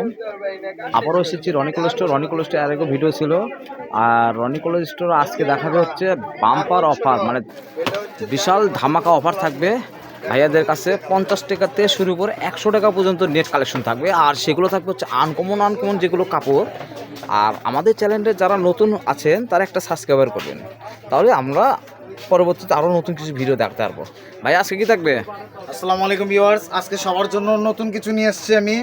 আলাইকুম আবারও এসেছি Roni cold store Roni cold store আরেকও video ছিল। আর রনি কোল্ড স্টোর আজকে দেখাবে হচ্ছে বাম্পার অফার মানে বিশাল ধামাকা অফার থাকবে। ভাইয়াদের কাছে পঞ্চাশ টাকা থেকে শুরু করে একশো টাকা পর্যন্ত নেট কালেকশন থাকবে। আর সেগুলো থাকবে হচ্ছে আনকমন আনকমন যেগুলো কাপড়। আর আমাদের চ্যানেলে যারা নতুন আছেন, তারা একটা সাবস্ক্রাইবার করবেন। তাহলে আমরা পরবর্তীতে আরও নতুন কিছু ভিডিও দেখতে পারব। ভাই আজকে কি থাকবে? আসসালামু আলাইকুম ভিউয়ার্স আজকে সবার জন্য নতুন কিছু নিয়ে এসেছি আমি।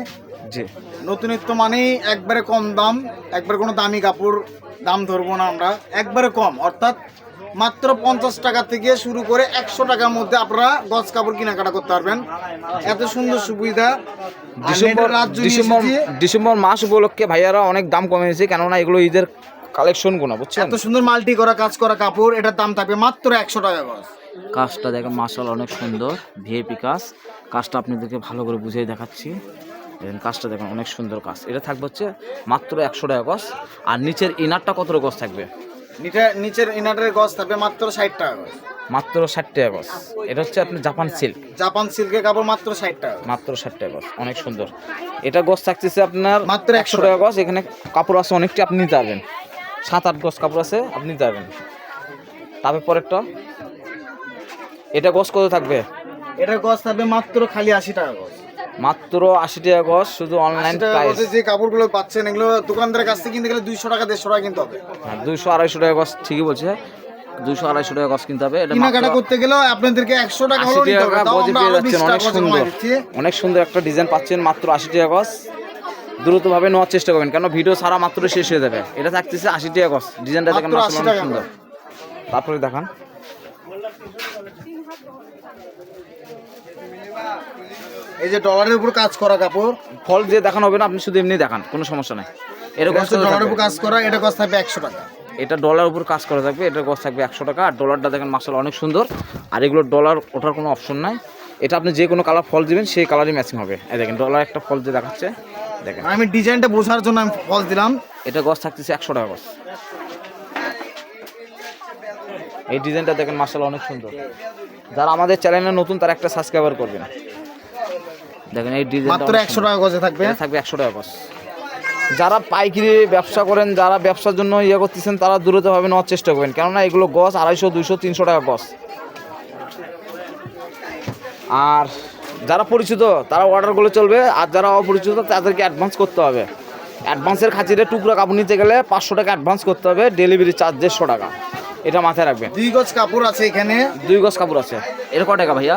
জি। নতুনত্ব মানেই একবারে কম দাম একবারে কোনো দামি কাপড় দাম ধরবো না আমরা একবারে কম। অর্থাৎ মাত্র পঞ্চাশ টাকা থেকে শুরু করে একশো টাকার মধ্যে আপনারা গজ কাপড় কেনাকাটা করতে পারবেন। এত সুন্দর সুবিধা। ডিসেম্বর রাজ্য ডিসেম্বর ডিসেম্বর মাস উপলক্ষে ভাইয়ারা অনেক দাম কমিয়েছে কেননা এগুলো ঈদের কালেকশনগুলো বুঝছেন? এত সুন্দর মাল্টি করা কাজ করা কাপড় এটার দাম থাকবে মাত্র একশো টাকা গজ। কাজটা দেখেন মার্শাল অনেক সুন্দর ভিএপি কাজ। কাজটা আপনাদেরকে ভালো করে বুঝিয়ে দেখাচ্ছি। দেখেন কাজটা দেখেন অনেক সুন্দর কাজ। এটা থাকবে হচ্ছে মাত্র একশো টাকা গজ আর নিচের ইনারটা কত গজ থাকবে? নিচে- নিচের ইনারের গজ থাকবে মাত্র ষাট টাকা গজ। মাত্র ষাট টাকা গজ। এটা হচ্ছে আপনার জাপান সিল্ক। জাপান সিল্কের কাপড় মাত্র ষাট টাকা মাত্র ষাট টাকা গজ অনেক সুন্দর। এটা গজ থাকতেছে আপনার মাত্র একশো টাকা গজ এখানে কাপড় আছে অনেকটি আপনি নিতে পারবেন। সাত আট গজ কাপড় আছে আপনি নিতে পারবেন। তারপর পরেরটা। এটা গজ কত থাকবে? এটার গজ থাকবে মাত্র খালি আশি টাকা গজ। মাত্র আশি টাকা গজ শুধু অনলাইন প্রাইস যে কাপড়গুলো পাচ্ছেন এগুলো দোকানদারের কাছ থেকে কিনতে গেলে দুইশো টাকা দেড়শো টাকা কিনতে হবে। হ্যাঁ দুইশো আড়াইশো টাকা গজ ঠিকই বলছে। দুইশো আড়াইশো টাকা কিনতে হবে এটা কেনাকাটা করতে গেলেও আপনাদেরকে একশো টাকা 80 নিতে হবে টাকা তাও গজে আমরা পেয়ে আরও বিশ যাচ্ছেন টাকা অনেক সুন্দর। অনেক সুন্দর একটা ডিজাইন পাচ্ছেন মাত্র আশি টাকা গজ। দ্রুতভাবে নেওয়ার চেষ্টা করবেন কেন ভিডিও সারা মাত্র শেষ হয়ে যাবে। এটা থাকতেছে আশি টাকা ডিজাইনটা দেখেন মাত্র মাসাল্লাহ 80 অনেক টাকা সুন্দর। তারপরে দেখান। এই যে ডলারের উপর কাজ করা কাপড়। ফল দিয়ে দেখানো হবে না আপনি শুধু এমনি দেখান কোনো সমস্যা নাই। এরকম ডলারের উপর কাজ করা এটা গজ থাকবে একশো টাকা। এটা ডলার উপর কাজ করা থাকবে এটা গজ থাকবে একশো টাকা। আর ডলারটা দেখেন মাসাল অনেক সুন্দর। আর এগুলো ডলার ওঠার কোনো অপশন নাই। এটা আপনি যে কোনো কালার ফল দিবেন সেই কালারই ম্যাচিং হবে। এই দেখেন ডলার একটা ফল দিয়ে দেখাচ্ছে দেখেন। আমি ডিজাইনটা বোঝার জন্য আমি ফল দিলাম। এটা গজ থাকতেছে একশো টাকা গজ এই ডিজাইনটা দেখেন মাসাল অনেক সুন্দর। যারা আমাদের চ্যানেলে নতুন তারা একটা সাবস্ক্রাইবার করবেন। দেখেন এই ডিজাইনটা মাত্র একশো টাকা গজে থাকবে? থাকবে একশো টাকা গজ। যারা পাইকারি ব্যবসা করেন যারা ব্যবসার জন্য ইয়ে করতেছেন তারা দূরতভাবে নেওয়ার চেষ্টা করবেন। কেননা এগুলো গজ আড়াইশো দুইশো তিনশো টাকা গজ। আর যারা পরিচিত তারা অর্ডারগুলো চলবে। আর যারা অপরিচিত তাদেরকে অ্যাডভান্স করতে হবে। অ্যাডভান্সের খাতিরে টুকরো কাপড় নিতে গেলে পাঁচশো টাকা অ্যাডভান্স করতে হবে। ডেলিভারি চার্জ দেড়শো টাকা। এটা মাথায় রাখবেন। দুই গজ কাপড় আছে এখানে। দুই গজ কাপড় আছে। এর ক টাকা ভাইয়া?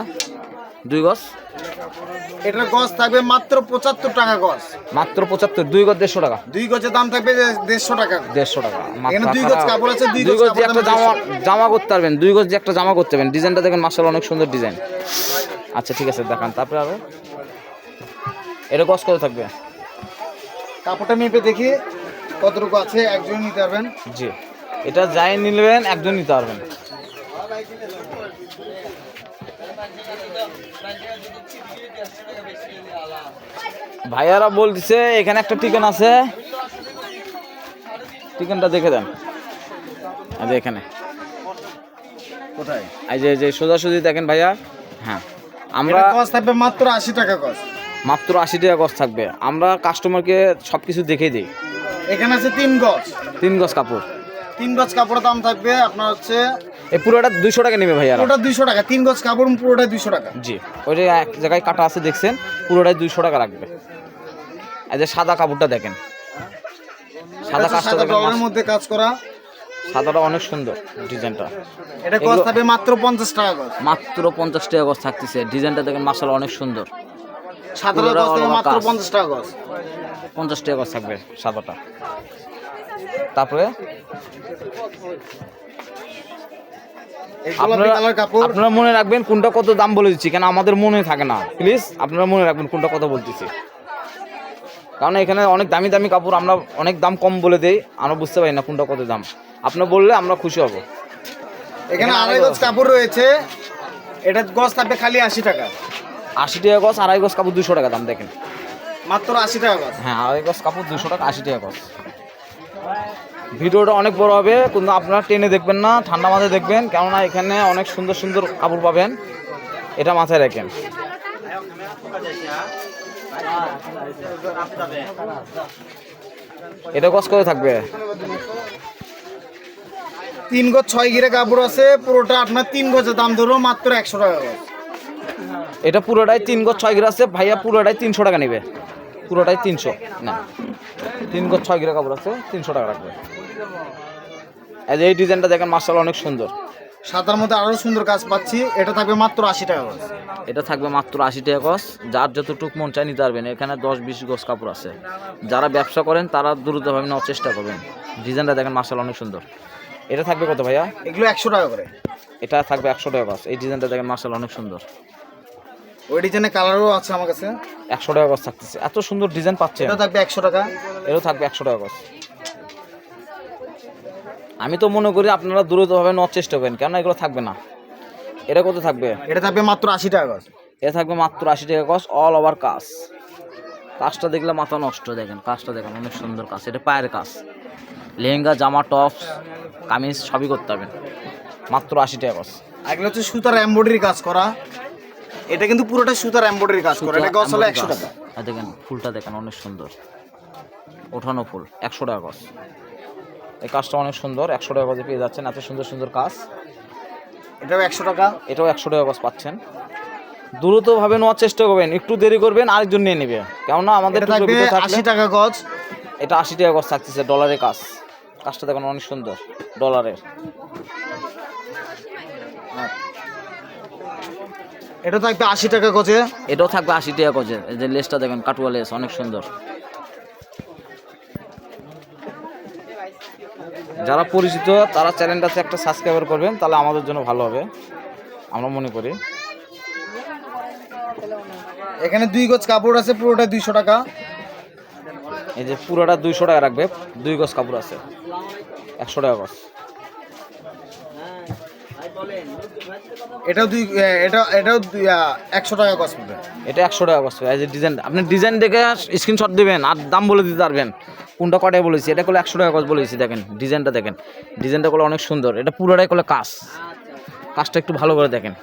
দুই গজ? এটার গজ থাকবে মাত্র পঁচাত্তর টাকা গজ। মাত্র পঁচাত্তর দুই গজ দেড়শো টাকা। দুই গজের দাম থাকবে দেড়শো টাকা। দেড়শো টাকা। এখানে দুই গজ কাপড় আছে, দুই গজ গজ দিয়ে একটা জামা জামা করতে পারবেন দুই গজ দিয়ে একটা জামা করতে পারবেন। ডিজাইনটা দেখেন মার্শাল অনেক সুন্দর ডিজাইন। আচ্ছা ঠিক আছে দেখান। তারপরে আরও? এটা গজ কত থাকবে? কাপড়টা মেপে দেখি কতটুকু আছে একজন নিতে পারবেন। জি। এটা যাই নিলেন একজন নিতে পারবেন। ভাইয়ারা বলতেছে এখানে একটা টিকেন আছে। টিকেনটা দেখে দেন। এই এখানে। কোথায়? এই যে যে সোজাসুজি দেখেন ভাইয়া। হ্যাঁ আমরা গজ থাকবে মাত্র আশি টাকা গজ মাত্র আশি টাকা গজ থাকবে। আমরা কাস্টমারকে সব কিছু দেখে দিই। এখানে আছে তিন গজ তিন গজ কাপড়। তিন গজ কাপড়ের দাম থাকবে আপনার হচ্ছে এই পুরোটা দুইশো টাকা নেবে ভাইয়া পুরোটা দুইশো টাকা তিন গজ কাপড় পুরোটা দুইশো টাকা। জি ওই যে এক জায়গায় কাটা আছে দেখছেন পুরোটাই দুইশো টাকা রাখবে। এই যে সাদা কাপড়টা দেখেন। সাদা হচ্ছে কাজটা ডলারের মধ্যে কাজ করা। সাদাটা অনেক সুন্দর ডিজাইনটা। এটা এগুলো- থাকবে মাত্র পঞ্চাশ টাকা গজ। মাত্র পঞ্চাশ টাকা গজ থাকতেছে। ডিজাইনটা দেখেন মাসাল অনেক সুন্দর। সাদাটা মাত্র। পঞ্চাশ টাকা গজ। পঞ্চাশ টাকা গজ থাকবে সাদাটা। তারপরে? আপনারা মনে রাখবেন কোনটা কত দাম বলে দিচ্ছি কেন আমাদের মনে থাকে না। প্লিজ আপনারা মনে রাখবেন কোনটা কত বলতেছি। কারণ এখানে অনেক দামি দামি কাপড় আমরা অনেক দাম কম বলে দেই আমরা বুঝতে পারি না কোনটা কত দাম। আপনার বললে আমরা খুশি হব। এখানে এখানে আড়াই গজ কাপড় রয়েছে। এটা গজ থাকবে খালি আশি টাকা। আশি টাকা গজ আড়াই গজ কাপড় দুশো টাকা দাম দেখেন। মাত্র আশি টাকা গজ। হ্যাঁ আড়াই গজ কাপড় দুশো টাকা আশি টাকা গজ। ভিডিওটা অনেক বড় হবে কিন্তু আপনারা টেনে দেখবেন না ঠান্ডা মাথায় দেখবেন। কেননা এখানে অনেক সুন্দর সুন্দর কাপড় পাবেন। এটা মাথায় রাখেন। এটা গছ করে থাকবে? তিন গজ ছয় গিরে কাপড় আছে পুরোটা আপনার তিন গজের দাম ধরো মাত্র একশো টাকা এটা পুরোটাই তিন গজ ছয় গিরা আছে ভাইয়া পুরোটাই তিনশো টাকা নেবে। পুরোটাই তিনশো। না। তিন গজ ছয় গিরা কাপড় আছে তিনশো টাকা রাখবে। এই যে এই ডিজাইনটা দেখেন মার্শাল অনেক সুন্দর। সাদার মধ্যে আরও সুন্দর কাজ পাচ্ছি। এটা থাকবে মাত্র আশি টাকা গজ। এটা থাকবে মাত্র আশি টাকা গজ। যার যতটুক মন চাই নিতে পারবেন। এখানে দশ বিশ গজ কাপড় আছে। যারা ব্যবসা করেন তারা দ্রুতভাবে নেওয়ার চেষ্টা করবেন। ডিজাইনটা দেখেন মার্শাল অনেক সুন্দর। এটা থাকবে কত ভাইয়া? এগুলো একশো টাকা করে। এটা থাকবে একশো টাকা গজ। এই ডিজাইনটা দেখেন মার্শাল অনেক সুন্দর। ওই ডিজাইনের কালারও আছে আমার কাছে। একশো টাকা গজ থাকতেছে। এত সুন্দর ডিজাইন পাচ্ছেন এটা থাকবে একশো টাকা। এরও থাকবে একশো টাকা গজ। আমি তো মনে করি আপনারা দ্রুতভাবে নেওয়ার চেষ্টা করেন কেন এগুলো থাকবে না। এটা কত থাকবে? এটা থাকবে মাত্র আশি টাকা গজ। এটা থাকবে মাত্র আশি টাকা গজ অল ওভার কাজ। কাজটা দেখলে মাথা নষ্ট দেখেন কাজটা দেখেন অনেক সুন্দর কাজ। এটা পায়ের কাজ। লেহেঙ্গা জামা টপস কামিজ সবই করতে হবে। মাত্র আশি টাকা গজ। এগুলো হচ্ছে সুতার এমব্রয়ডারি কাজ করা। এটা কিন্তু পুরোটা সুতার এমব্রয়ডারি কাজ করা। এটা গজ হলো একশো টাকা। আর দেখেন ফুলটা দেখেন অনেক সুন্দর। ওঠানো ফুল একশো টাকা গজ এই কাজটা অনেক সুন্দর একশো টাকা গজে পেয়ে যাচ্ছেন এত সুন্দর সুন্দর কাজ। এটাও একশো টাকা। এটাও একশো টাকা গজ পাচ্ছেন। দ্রুতভাবে নেওয়ার চেষ্টা করবেন একটু দেরি করবেন আরেকজন নিয়ে নেবে। কেননা আমাদের আশি টাকা গজ। এটা আশি টাকা গজ থাকতেছে ডলারের কাজ। কাজটা দেখুন অনেক সুন্দর ডলারের এটা থাকবে আশি টাকা গজে। এটাও থাকবে আশি টাকা গজের এই যে লেসটা দেখেন কাটুয়া লেস অনেক সুন্দর। যারা পরিচিত তারা চ্যানেলটাতে একটা সাবস্ক্রাইবার করবেন তাহলে আমাদের জন্য ভালো হবে। আমরা মনে করি। এখানে দুই গজ কাপড় আছে পুরোটা দুইশো টাকা। এই যে পুরোটা দুইশো টাকা রাখবে দুই গজ কাপড় আছে। একশো টাকা গজ। এটাও দুই এটা এটাও দুই- একশো টাকা গজ পড়বে। এটা একশো টাকা কষ্ট এই যে ডিজাইন আপনি ডিজাইন দেখে স্ক্রিনশট দেবেন আর দাম বলে দিতে পারবেন। কোনটা কটায় বলেছি এটা করলে একশো টাকা গজ বলেছি দেখেন ডিজাইনটা দেখেন। ডিজাইনটা করলে অনেক সুন্দর। এটা পুরোটাই করলে কাজ। কাজটা একটু ভালো করে দেখেন।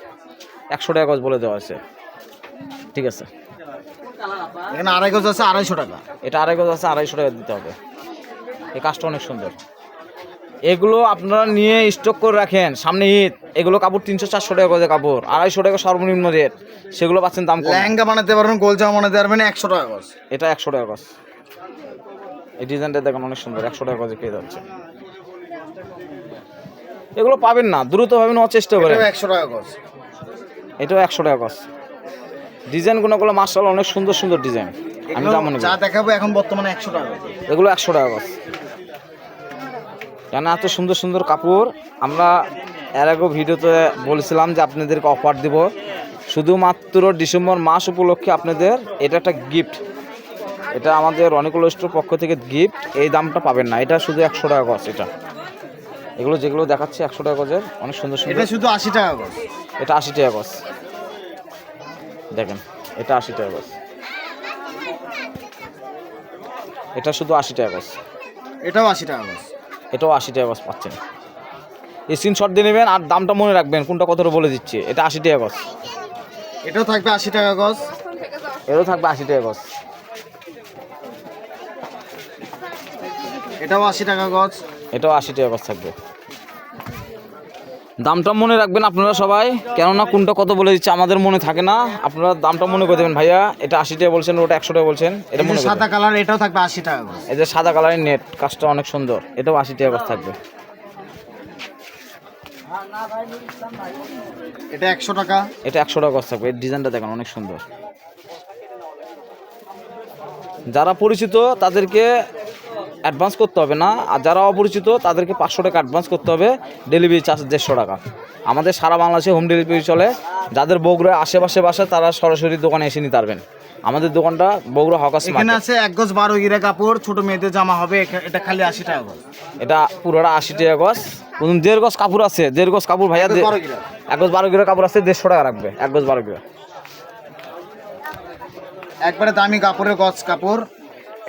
একশো টাকা গজ বলে দেওয়া আছে ঠিক আছে। এখানে আড়াই গজ আছে আড়াইশো টাকা। এটা আড়াই গজ আছে আড়াইশো টাকা দিতে হবে। এই কাজটা অনেক সুন্দর। এগুলো আপনারা নিয়ে স্টক করে রাখেন। সামনে ঈদ এগুলো কাপড় তিনশো চারশো টাকা গজে কাপড় আড়াইশো টাকা সর্বনিম্ন রেট সেগুলো পাচ্ছেন দাম লেহেঙ্গা বানাতে পারবেন গোল জামা বানাতে পারবেন একশো টাকা গজ। এটা একশো টাকা গজ। এই ডিজাইনটা দেখেন অনেক সুন্দর একশো টাকা গজে পেয়ে যাচ্ছে। এগুলো পাবেন না দ্রুত দ্রুতভাবে নেওয়ার চেষ্টা করেন। একশো টাকা গজ। এটাও একশো টাকা গজ। ডিজাইনগুলো গুলো মার্শাল অনেক সুন্দর সুন্দর ডিজাইন। আমি যা মনে যা দেখাবো এখন বর্তমানে একশো টাকা। এগুলো একশো টাকা গজ। কেন এত সুন্দর সুন্দর কাপড়। আমরা এর আগেও ভিডিওতে বলেছিলাম যে আপনাদেরকে অফার দিব। শুধুমাত্র ডিসেম্বর মাস উপলক্ষে আপনাদের এটা একটা গিফট এটা আমাদের অনেকগুলো স্টোর পক্ষ থেকে গিফট এই দামটা পাবেন না। এটা শুধু একশো টাকা গজ এটা। এগুলো যেগুলো দেখাচ্ছে একশো টাকা গজের। অনেক সুন্দর এটা সুন্দর শুধু আশি টাকা গজ। এটা আশি টাকা গজ। দেখেন এটা আশি টাকা গজ। এটা শুধু আশি টাকা গজ। এটাও আশি টাকা গজ। এটাও আশি টাকা গজ পাচ্ছেন। স্ক্রিনশট দিয়ে নেবেন আর দামটা মনে রাখবেন কোনটা কতটা বলে দিচ্ছে। এটা আশি টাকা গজ। এটাও থাকবে আশি টাকা গজ। এটাও থাকবে আশি টাকা গজ। এটাও আশি টাকা গজ। এটাও আশি টাকা গজ থাকবে। দামটা মনে রাখবেন আপনারা সবাই। কেননা কোনটা কত বলে দিচ্ছে আমাদের মনে থাকে না। আপনারা দামটা মনে করে দেবেন ভাইয়া। এটা আশি টাকা বলছেন ওটা একশো টাকা বলছেন এটা মনে সাদা কালার এটাও থাকবে আশি টাকা এই যে সাদা কালারের নেট কাজটা অনেক সুন্দর। এটাও আশি টাকা গজ থাকবে। এটা একশো টাকা। এটা একশো টাকা থাকবে। এর ডিজাইনটা দেখেন অনেক সুন্দর। যারা পরিচিত তাদেরকে অ্যাডভান্স করতে হবে না। আর যারা অপরিচিত তাদেরকে পাঁচশো টাকা অ্যাডভান্স করতে হবে। ডেলিভারি চার্জ দেড়শো টাকা। আমাদের সারা বাংলাদেশে হোম ডেলিভারি চলে। যাদের বগুড়া আশেপাশে বাসা তারা সরাসরি দোকানে এসে নিতে পারবেন। আমাদের দোকানটা বগুড়া হকাস এখানে আছে এক গজ বারো গিরা কাপড় ছোট মেয়েদের জামা হবে। এটা খালি আশি টাকা গজ। এটা পুরোটা আশি টাকা গজ। কোন দেড় গজ কাপড় আছে। দেড় গজ কাপড় ভাইয়া এক গজ বারো গিরা কাপড় আছে দেড়শো টাকা রাখবে। এক গজ বারো গিরা। একবারে দামি কাপড়ের গজ কাপড়।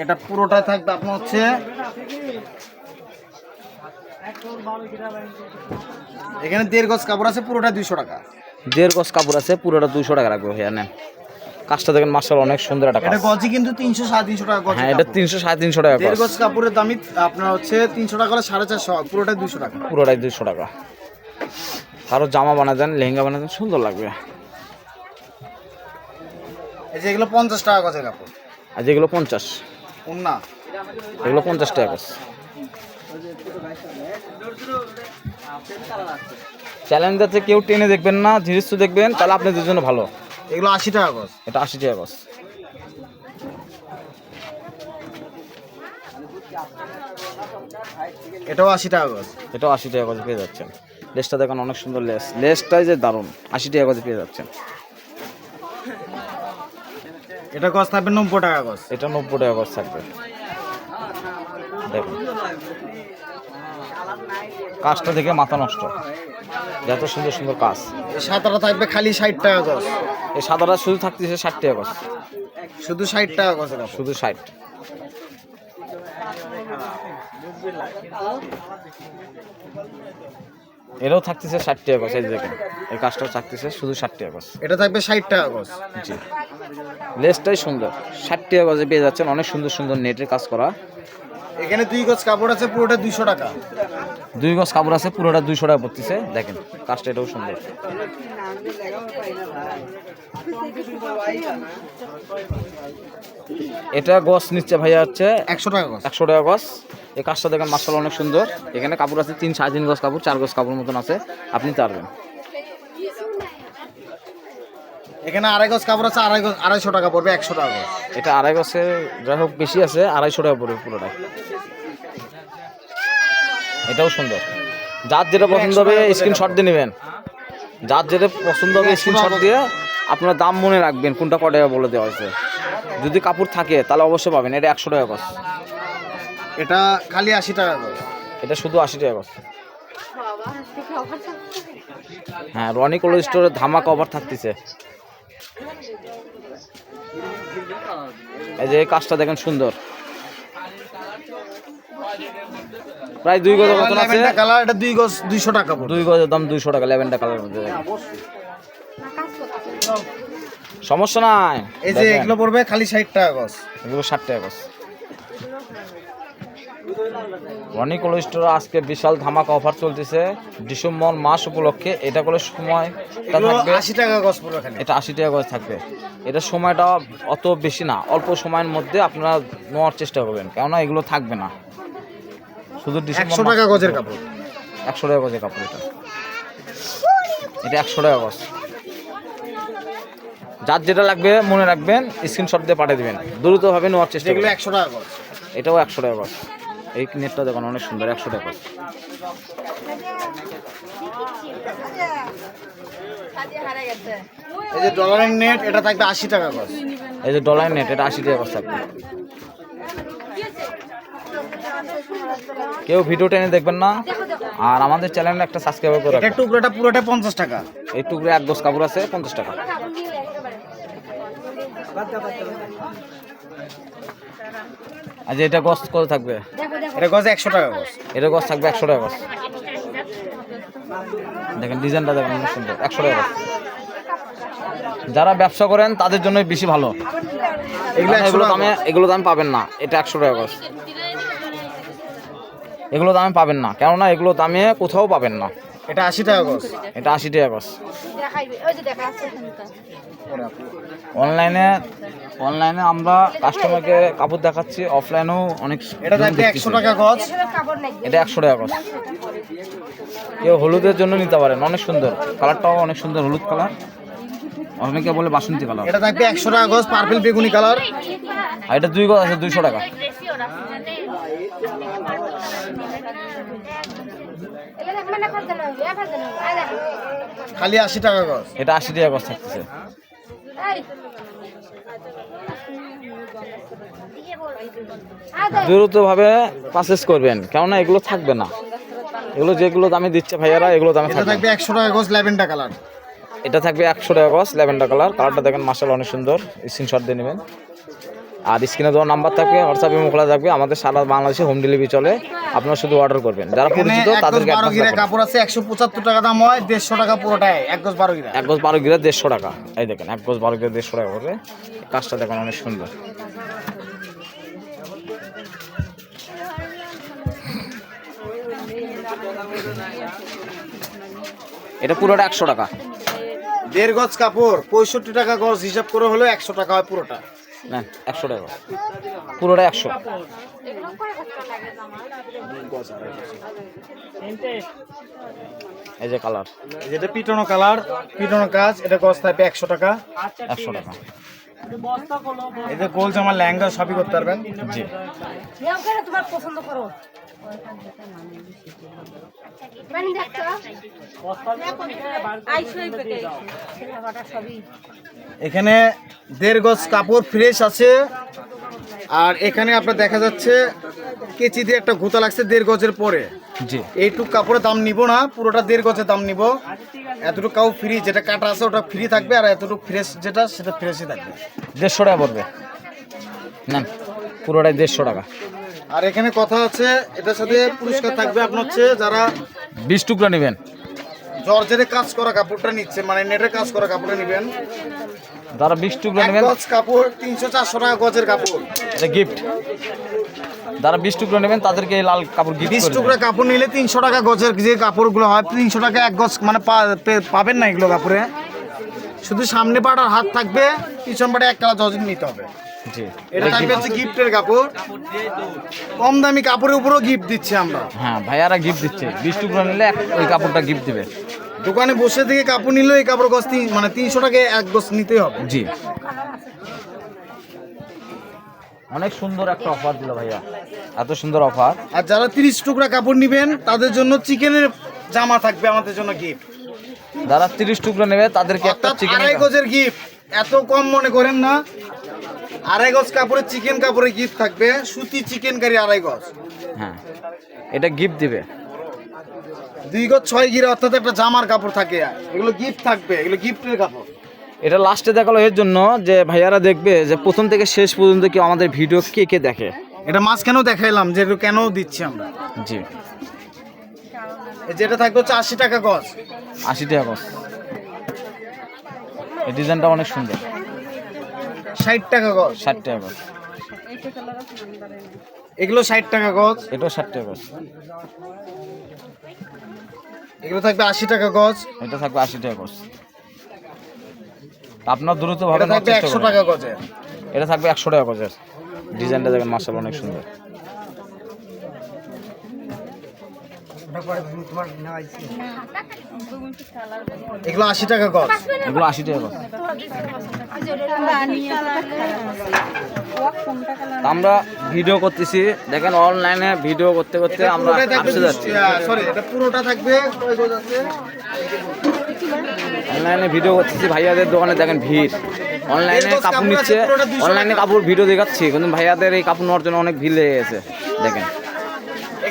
এটা পুরোটা থাকবে আপনার হচ্ছে এখানে দেড় গজ কাপড় আছে পুরোটা দুইশো টাকা। দেড় গজ কাপড় আছে পুরোটা দুশো টাকা রাখবে ভাইয়া নেন। কাজটা দেখেন মার্শাল অনেক সুন্দর একটা এটা গজি কিন্তু তিনশো সাড়ে তিনশো টাকা হ্যাঁ এটা তিনশো সাড়ে তিনশো টাকা দেড় গজ। কাপড়ের দামই আপনার হচ্ছে তিনশো টাকা হলে সাড়ে চারশো পুরোটাই দুশো টাকা। পুরোটাই দুশো টাকা। আরও জামা বানা দেন লেহেঙ্গা বানা দেন সুন্দর লাগবে। এই যে এগুলো পঞ্চাশ টাকা গজের কাপড়। আর যেগুলো পঞ্চাশ। এগুলো পঞ্চাশ টাকা গজ চ্যালেঞ্জাতে কেউ টেনে দেখবেন না ধীরে দেখবেন তাহলে আপনাদের জন্য ভালো। এগুলো আশি টাকা গজ এটা আশি টাকা গজ এটাও আশি টাকা গজ এটাও আশি টাকা গজে পেয়ে যাচ্ছেন। লেসটা দেখুন অনেক সুন্দর লেস লেসটাই যে দারুণ আশি টাকা গজে পেয়ে যাচ্ছেন। এটা গজ থাকবে নব্বই টাকা গজ এটা নব্বই টাকা গজ থাকবে। দেখুন। কাজটা দেখে মাথা নষ্ট। এত সুন্দর সুন্দর কাজ। সাদাটা থাকবে খালি ষাট টাকা গজ এই সাদাটা শুধু থাকতেছে ষাট টাকা গজ শুধু ষাট টাকা কাপড় শুধু ষাট। এটাও থাকতেছে ষাট টাকা গছ এই দেখেন এই কাজটাও থাকতেছে শুধু ষাট টাকা গছ এটা থাকবে ষাট টাকা গছ জি। লেসটাই সুন্দর। ষাট টাকা গজে পেয়ে যাচ্ছেন অনেক সুন্দর সুন্দর নেটের কাজ করা। এখানে দুই গজ কাপড় আছে পুরোটা দুইশো টাকা। দুই গজ কাপড় আছে পুরোটা দুইশো টাকা পড়তেছে। দেখেন কাজটা এটাও সুন্দর। এটা গছ নিচ্ছে ভাইয়া হচ্ছে একশো টাকা গজ। একশো টাকা গছ এই কাজটা দেখেন মার্শাল অনেক সুন্দর। এখানে কাপড় আছে তিন সাড়ে তিন গজ কাপড় চার গজ কাপড় মতন আছে। আপনি পারবেন এখানে আড়াই গজ কাপড় আছে আড়াই গজ আড়াইশো টাকা পড়বে একশো টাকা গজ এটা আড়াই গছের যাই হোক বেশি আছে আড়াইশো টাকা পড়বে পুরোটাই। এটাও সুন্দর। যার যেটা পছন্দ হবে স্ক্রিনশট দিয়ে নেবেন। যার যেটা পছন্দ হবে স্ক্রিনশট দিয়ে আপনার দাম মনে রাখবেন কোনটা কত টাকা বলে দেওয়া হয়েছে। যদি কাপড় থাকে তাহলে অবশ্যই পাবেন। এটা একশো টাকা গছ এটা খালি আশি টাকা গজ এটা শুধু আশি টাকা গছ হ্যাঁ রনি কোল্ড স্টোরের ধামাকা অফার থাকতেছে। এই যে কাজটা দেখেন সুন্দর। প্রায় দুই গজ মতন আছে। কালার এটা দুই গজ দুইশো টাকা দুই গজের দাম দুইশো টাকা ল্যাভেন্ডার কালার মধ্যে। সমস্যা নাই। এই যে এগুলো পড়বে খালি ষাট টাকা গজ। এগুলো ষাট টাকা গজ। রনি কোল্ড স্টোর আজকে বিশাল ধামাকা অফার চলতেছে। ডিসেম্বর মাস উপলক্ষে এটা করে সময় থাকবে। আশি টাকা গজ এটা আশি টাকা করে থাকবে। এটা সময়টা অত বেশি না অল্প সময়ের মধ্যে আপনারা নেওয়ার চেষ্টা করবেন কেননা এগুলো থাকবে না। শুধু ডিসেম্বর একশো টাকা গজের কাপড়। একশো টাকা গজের কাপড় এটা। এটা একশো টাকা গজ। যার যেটা লাগবে মনে রাখবেন স্ক্রিনশট দিয়ে পাঠিয়ে দেবেন। দ্রুতভাবে নেওয়ার চেষ্টা করবেন। একশো টাকা গজ। এটাও একশো টাকা গজ। এই নেটটা দেখুন অনেক সুন্দর একশো টাকা এই যে ডলারের নেট এটা থাকবে আশি টাকা গজ এই যে ডলার নেট এটা আশি টাকা গজ থাকবে। কেউ ভিডিও টেনে দেখবেন না আর আমাদের চ্যানেলে একটা সাবস্ক্রাইব করে এটা টুকরোটা পুরোটা পঞ্চাশ টাকা। এই টুকরে এক গজ কাপড় আছে পঞ্চাশ টাকা। আজ এটা গজ কত থাকবে? এটা গজ একশো টাকা গজ এটা গজ থাকবে একশো টাকা গজ দেখেন ডিজাইনটা দেখেন অনেক সুন্দর। একশো টাকা গজ যারা ব্যবসা করেন তাদের জন্য বেশি ভালো। এগুলো এগুলো দামে এগুলো দামে পাবেন না। এটা একশো টাকা গজ এগুলো দামে পাবেন না। কেননা এগুলো দামে কোথাও পাবেন না। এটা আশি টাকা গজ এটা আশি টাকা গজ দেখাইবে ওই যে দেখা আছে এখানকার। অনলাইনে অনলাইনে আমরা কাস্টমারকে কাপড় দেখাচ্ছি অফলাইনেও অনেক এটা একশো টাকা নাই এটা একশো টাকা গজ কেউ হলুদের জন্য নিতে পারেন অনেক সুন্দর। কালারটাও অনেক সুন্দর হলুদ কালার। অনেকে বলে বাসন্তী কালার। এটা থাকবে একশো টাকা গজ পার্পল বেগুনি কালার। আর এটা দুই গজ আছে দুইশো টাকা। খালি আশি টাকা গজ। এটা আশি টাকা গজ থাকতেছে। দ্রুতভাবে পারচেস করবেন কেননা এগুলো থাকবে না। এগুলো যেগুলো দামে দিচ্ছে ভাইয়ারা এগুলো দামে থাকবে থাকবে একশো টাকা গজ ল্যাভেন্ডার কালার। এটা থাকবে একশো টাকা গজ ল্যাভেন্ডার কালার। কালারটা দেখেন মাসাল অনেক সুন্দর। স্ক্রিনশট দিয়ে নেবেন। আর স্ক্রিনে দেওয়া নাম্বার থাকবে হোয়াটসঅ্যাপে মোকলা থাকবে। আমাদের সারা বাংলাদেশে হোম ডেলিভারি চলে। আপনারা শুধু অর্ডার করবেন। যারা পরিচিত তাদেরকে বারো গিরা কাপড় আছে একশো পঁচাত্তর টাকা দাম হয় দেড়শো টাকা পুরোটাই এক গজ বারো গিরা। এক গোজ বারো গিরা দেড়শো টাকা। এই দেখেন এক গোজ বারো গিরা দেড়শো টাকা করে। কাজটা দেখেন অনেক সুন্দর। এটা পুরোটা একশো টাকা। দেড় গজ কাপড় পঁয়ষট্টি টাকা গজ হিসাব করে হলো একশো টাকা হয় পুরোটা। নেন একশো টাকা। পুরোটা একশো। এই যে কালার। যেটা পিটনো কালার পিটনো কাজ এটা গজ থাকবে একশো টাকা। একশো টাকা। এতে গোল জামা ল্যাঙ্গা সবই করতে পারবেন। জি। তোমার পছন্দ করো। মানে এখানে দেড় গজ কাপড় ফ্রেশ আছে। আর এখানে আপনার দেখা যাচ্ছে কেচি দিয়ে একটা গুতা লাগছে দেড় গজের পরে। জি। এইটুক কাপড়ের দাম নিব না পুরোটা দেড় গজের দাম নিব। এতটুকু কাউ ফ্রি যেটা কাটা আছে ওটা ফ্রি থাকবে আর এতটুকু ফ্রেশ যেটা সেটা ফ্রেশই থাকবে। দেড়শো টাকা পড়বে। না পুরোটাই দেড়শো টাকা। আর এখানে কথা আছে এটার সাথে পুরস্কার থাকবে আপনার হচ্ছে যারা বিশ টুকরা নেবেন। জর্জের কাজ করা কাপড়টা নিচ্ছে মানে নেটের কাজ করা কাপড়টা নেবেন। যারা বিশ টুকরা নেবেন গজ কাপড় তিনশো চারশো টাকা গজের কাপড়। এটা গিফট যারা বিশ টুকরা নেবেন তাদেরকে এই লাল কাপড় গিফট বিশ টুকরা কাপড় নিলে তিনশো টাকা গজের যে কাপড়গুলো হয় তিনশো টাকা এক গজ মানে পাবেন না এগুলো কাপড়ে। শুধু সামনে পাটার হাত থাকবে পিছন পাটে এক কালা জজ নিতে হবে। জি। এটা থাকবে হচ্ছে গিফটের কাপড়। কম দামি কাপড়ের উপরেও গিফট দিচ্ছি আমরা। হ্যাঁ ভাইয়ারা গিফট দিচ্ছে। বিশ টুকরা নিলে ওই কাপড়টা গিফট দিবে। দোকানে বসে থেকে কাপড় নিলেও এই কাপড় তিন- মানে তিনশো টাকা এক নিতেই হবে। জি। অনেক সুন্দর একটা অফার দিল ভাইয়া। এত সুন্দর অফার আর যারা তিরিশ টুকরা কাপড় নিবেন তাদের জন্য চিকেনের জামা থাকবে আমাদের জন্য গিফট যারা তিরিশ টুকরা নেবে তাদেরকে একটা চিকেন গজের গিফট এত কম মনে করেন না। আড়াই গজ কাপড়ের চিকেন কাপড়ের গিফট থাকবে সুতি চিকেন কারি আড়াই গজ। হ্যাঁ এটা গিফট দিবে। দুই গজ ছয় গিরে অর্থাৎ একটা জামার কাপড় থাকে। এগুলো গিফট থাকবে এগুলো গিফটের কাপড়। এটা লাস্টে দেখাল এর জন্য যে ভাইয়ারা দেখবে যে প্রথম থেকে শেষ পর্যন্ত কি আমাদের ভিডিও কে কে দেখে। এটা মাঝখানেও দেখাইলাম যে এটা কেন দিচ্ছি আমরা। জি। যেটা থাকবে হচ্ছে আশি টাকা গজ। আশি টাকা গজ। এই ডিজাইনটা অনেক সুন্দর। ষাট টাকা গজ। ষাট টাকা গজ। এগুলো ষাট টাকা গজ। এটা ষাট টাকা গজ। এগুলো থাকবে আশি টাকা গজ। এটা থাকবে আশি টাকা গজ। আপনার দ্রুত ভাবে থাকবে একশো টাকা গজের এটা থাকবে একশো টাকা গজের। ডিজাইনটা দেখেন মার্শাল অনেক সুন্দর। এগুলো আশি টাকা গজ। এগুলো আশি টাকা আমরা ভিডিও করতেছি দেখেন অনলাইনে ভিডিও করতে করতে আমরা আপসে যাচ্ছি। সরি এটা পুরোটা থাকবে অনলাইনে ভিডিও করতেছি ভাইয়াদের দোকানে দেখেন ভিড়। অনলাইনে কাপড় নিচ্ছে আছে পুরোটা 200 অনলাইনে কাপড় ভিডিও দেখাচ্ছি কিন্তু ভাইয়াদের এই কাপড় নেওয়ার জন্য অনেক ভিড় লেগে গেছে দেখেন।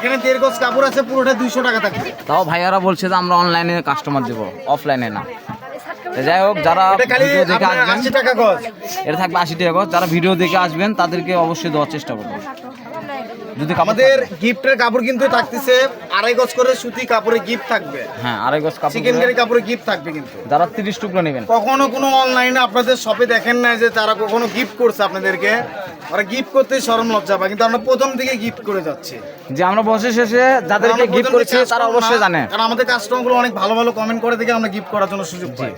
এখানে দেড় গজ কাপড় আছে পুরোটা দুইশো টাকা থাকবে। তাও ভাইয়ারা বলছে যে আমরা অনলাইনে কাস্টমার দেবো অফলাইনে না। যাই হোক যারা ভিডিও দেখে আসবেন আশি টাকা গজ। এটা থাকবে আশি টাকা গজ। যারা ভিডিও দেখে আসবেন তাদেরকে অবশ্যই দেওয়ার চেষ্টা করব। যদি আমাদের। গিফটের কাপড় কিন্তু থাকতেছে আড়াই গজ করে সুতি কাপড়ে গিফট থাকবে। হ্যাঁ আড়াই গজ কাপড় চিকেন কারি কাপড়ে গিফট থাকবে কিন্তু। যারা তিরিশ টুকরো নেবেন। কখনো কোনো অনলাইনে আপনাদের শপে দেখেন না যে তারা কখনো গিফট করছে আপনাদেরকে। ওরা গিফট করতে শরম লজ্জা পায় কিন্তু আমরা প্রথম থেকে গিফট করে যাচ্ছি। যে আমরা বসে শেষে যাদেরকে গিফট করেছি তারা অবশ্যই জানে। কারণ আমাদের কাস্টমারগুলো অনেক ভালো ভালো কমেন্ট করে দেখে আমরা গিফট করার জন্য সুযোগ পাই।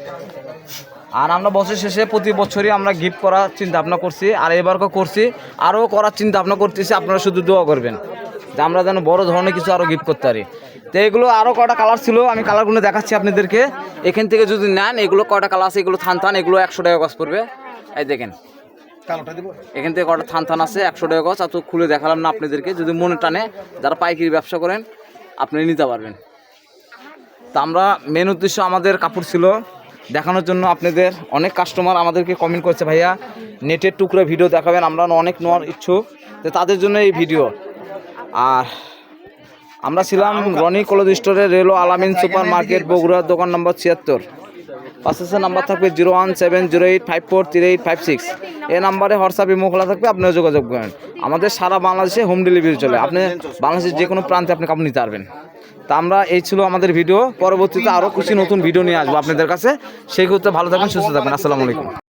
আর আমরা বছর শেষে প্রতি বছরই আমরা গিফট করার চিন্তা ভাবনা করছি আর এবারও করছি আরও করার চিন্তা ভাবনা করতেছি আপনারা শুধু দোয়া করবেন যে আমরা যেন বড় ধরনের কিছু আরও গিফট করতে পারি। তো এগুলো আরও কটা কালার ছিল আমি কালারগুলো দেখাচ্ছি আপনাদেরকে। এখান থেকে যদি নেন এগুলো কটা কালার আছে এগুলো থান থান এগুলো একশো টাকা গছ পড়বে। এই দেখেন এখান থেকে কটা থান থান আছে একশো টাকা গছ এত খুলে দেখালাম না আপনাদেরকে যদি মনে টানে যারা পাইকারি ব্যবসা করেন আপনি নিতে পারবেন। তা আমরা মেন উদ্দেশ্য আমাদের কাপড় ছিল দেখানোর জন্য আপনাদের অনেক কাস্টমার আমাদেরকে কমেন্ট করছে, ভাইয়া নেটের টুকরো ভিডিও দেখাবেন, আমরা অনেক নেওয়ার ইচ্ছুক। তো তাদের জন্য এই ভিডিও আর আমরা ছিলাম রনি কলেজ স্টোরে রেলো আলামিন সুপার মার্কেট বগুড়ার দোকান নম্বর ছিয়াত্তর। পাঁচশো নাম্বার থাকবে zero one seven zero eight five four three eight five six এই নাম্বারে হোয়াটসঅ্যাপ ইমো খোলা থাকবে, আপনিও যোগাযোগ করেন। আমাদের সারা বাংলাদেশে হোম ডেলিভারি চলে। আপনি বাংলাদেশের যে কোনো প্রান্তে আপনি কাপড় নিতে পারবেন। তা আমরা এই ছিল আমাদের ভিডিও। পরবর্তীতে আরও খুশি নতুন ভিডিও নিয়ে আসব আপনাদের কাছে। সেই ক্ষেত্রে ভালো থাকবেন, সুস্থ থাকবেন। আসসালামু আলাইকুম।